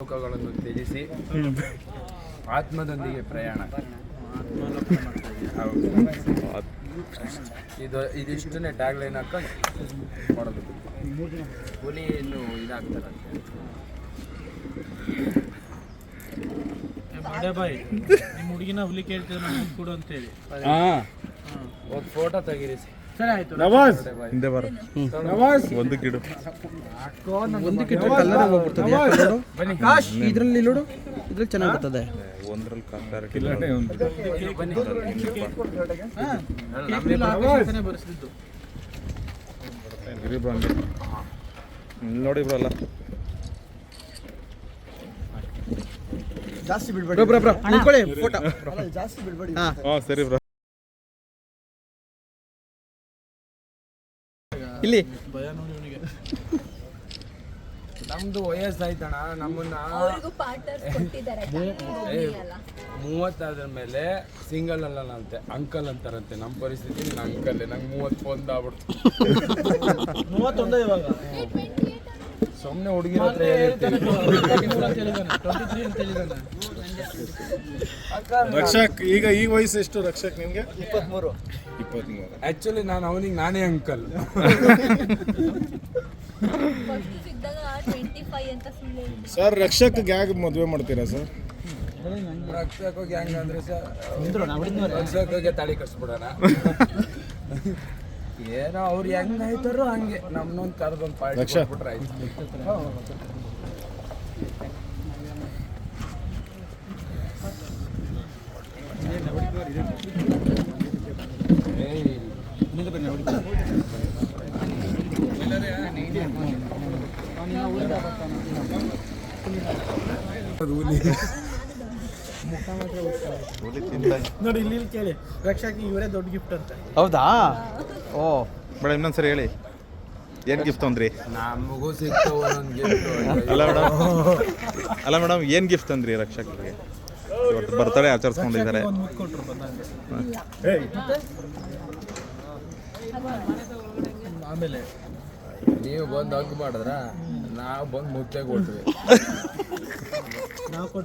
ಲೋಕಗಳನ್ನು ತ್ಯಜಿಸಿ ಆತ್ಮದೊಂದಿಗೆ ಪ್ರಯಾಣ. ಇದು ಇದಿಷ್ಟನ್ನೇ ಟ್ಯಾಗ್ಲೈನ್ ಹಾಕೊಂಡು ಮಾಡೋದು ಹುಲಿಯನ್ನು ಇದಾಗ್ತಾರಂತೆ ಬಾಯ್ ನಿಮ್ಮ ಹುಡುಗಿನ ಹುಲಿ ಕೇಳ್ತೀರ ಕೊಡು ಅಂತೇಳಿ. ಒಂದು ಫೋಟೋ ಆಯ್ತು ನವಾಜ್. ಹಿಂದೆ ಬರ. ನವಾಜ್. ಒಂದು ಕಿಡು. ಒಂದು ಗಿಡ ಕಲ್ಲರ್ ಹೋಗ್ಬಿಡ್ತದೆ. ಬನ್ನಿ ಇದ್ರಲ್ಲಿ ನೋಡು. ಇದ್ರಲ್ಲಿ ಚೆನ್ನಾಗಿ ಬರ್ತದೆ. ಒಂದ್ರಲ್ಲಿ ಬ್ರೋ ಹಂಗೆ ಇಲ್ಲಿ. ನೋಡಿ ಬ್ರೋ ಅಲ್ಲ ಜಾಸ್ತಿ ಬಿಡ್ಬೇಡಿ. ಬ್ರೋ ಬ್ರೋ ನಿಂತ್ಕೊಳ್ಳಿ ಫೋಟೋ. ಜಾಸ್ತಿ ಬಿಡ್ಬೇಡಿ. ಹಾಂ ಸರಿ ಬ್ರೋ. ಇಲ್ಲಿ. ಭಯ ನೋಡಿ ಇವನಿಗೆ. ನಮ್ದು ವಯಸ್ಸಾಯ್ತಣ ನಮ್ಮನ್ನ ಮೂವತ್ತಾದ್ರ ಮೇಲೆ ಸಿಂಗಲ್ ಅಲ್ಲ ಅಂತೆ ಅಂಕಲ್ ಅಂತಾರಂತೆ. ನಮ್ಮ ಪರಿಸ್ಥಿತಿ ಅಂಕಲ್ ನಂಗೆ ಮೂವತ್ತೊಂದು ಒಂದ್ ಆಗ್ಬಿಡ್ತು. ಮೂವತ್ತೊಂದೇ ಇವಾಗ. ಸುಮ್ಮನೆ ಹುಡುಗಿರ ಹತ್ರ ಹೇಳಿರ್ತೀನಿ ಅಂತ ಹೇಳಿದಾನೆ ಟ್ವೆಂಟಿ ಅಂತ ಹೇಳಿದಾನೆ ರಕ್ಷಕ್ ಈಗ ಈ ವಯಸ್ಸು ಎಷ್ಟು ರಕ್ಷಕ್ ನಿಮ್ಗೆ? ಇಪ್ಪತ್ಮೂರು. ಇಪ್ಪತ್ಮೂರು. ಆಕ್ಚುಲಿ ನಾನು ಅವನಿಗೆ ನಾನೇ ಅಂಕಲ್ ಸರ್ ರಕ್ಷಕ್ ಗ್ಯಾಗ್ ಮದುವೆ ಮಾಡ್ತೀರಾ ಸರ್ ರಕ್ಷಕ್ ಗ್ಯಾಂಗ್ ಅಂದ್ರೆ ರಕ್ಷಕಗೆ ತಾಳಿ ಕಟ್ಸ್ಬಿಡೋಣ. ಏನೋ ಅವ್ರು ಹೆಂಗ್ ಆಯ್ತಾರೋ ಹಂಗೆ ನಮ್ನೊಂದು ಕರೆದೊಂದು ಪಾರ್ಟಿ. ಕೊಟ್ಬಿಟ್ರೆ ಆಯ್ತು. ನೋಡಿ ಇಲ್ಲಿ ಇಲ್ಲಿ ಕೇಳಿ ರಕ್ಷಾಕಿ ಇವರೇ ದೊಡ್ಡ ಗಿಫ್ಟ್ ಅಂತ ಹೌದಾ ಓ ಮೇಡಮ್ ಇನ್ನೊಂದ್ಸರಿ ಹೇಳಿ. ಏನು ಗಿಫ್ಟ್ ತಂದ್ರಿ ನಮಗೂ ಸಿಕ್ತು ಒಂದೊಂದು ಗಿಫ್ಟ್ ಅಲ್ಲ ಮೇಡಮ್ ಅಲ್ಲ ಮೇಡಮ್ ಏನು ಗಿಫ್ಟ್ ತಂದ್ರಿ ರಕ್ಷಕರಿಗೆ? ಇವತ್ತು ಬರ್ತಡೆ ಆಚರಿಸ್ಕೊಂಡಿದ್ದಾರೆ. ಆಮೇಲೆ ನೀವು ಬಂದು ಹಗ್ ಮಾಡಿದ್ರ ನಾವು ಬಂದು ಮುತ್ತೆ ಕೊಡ್ತೀವಿ.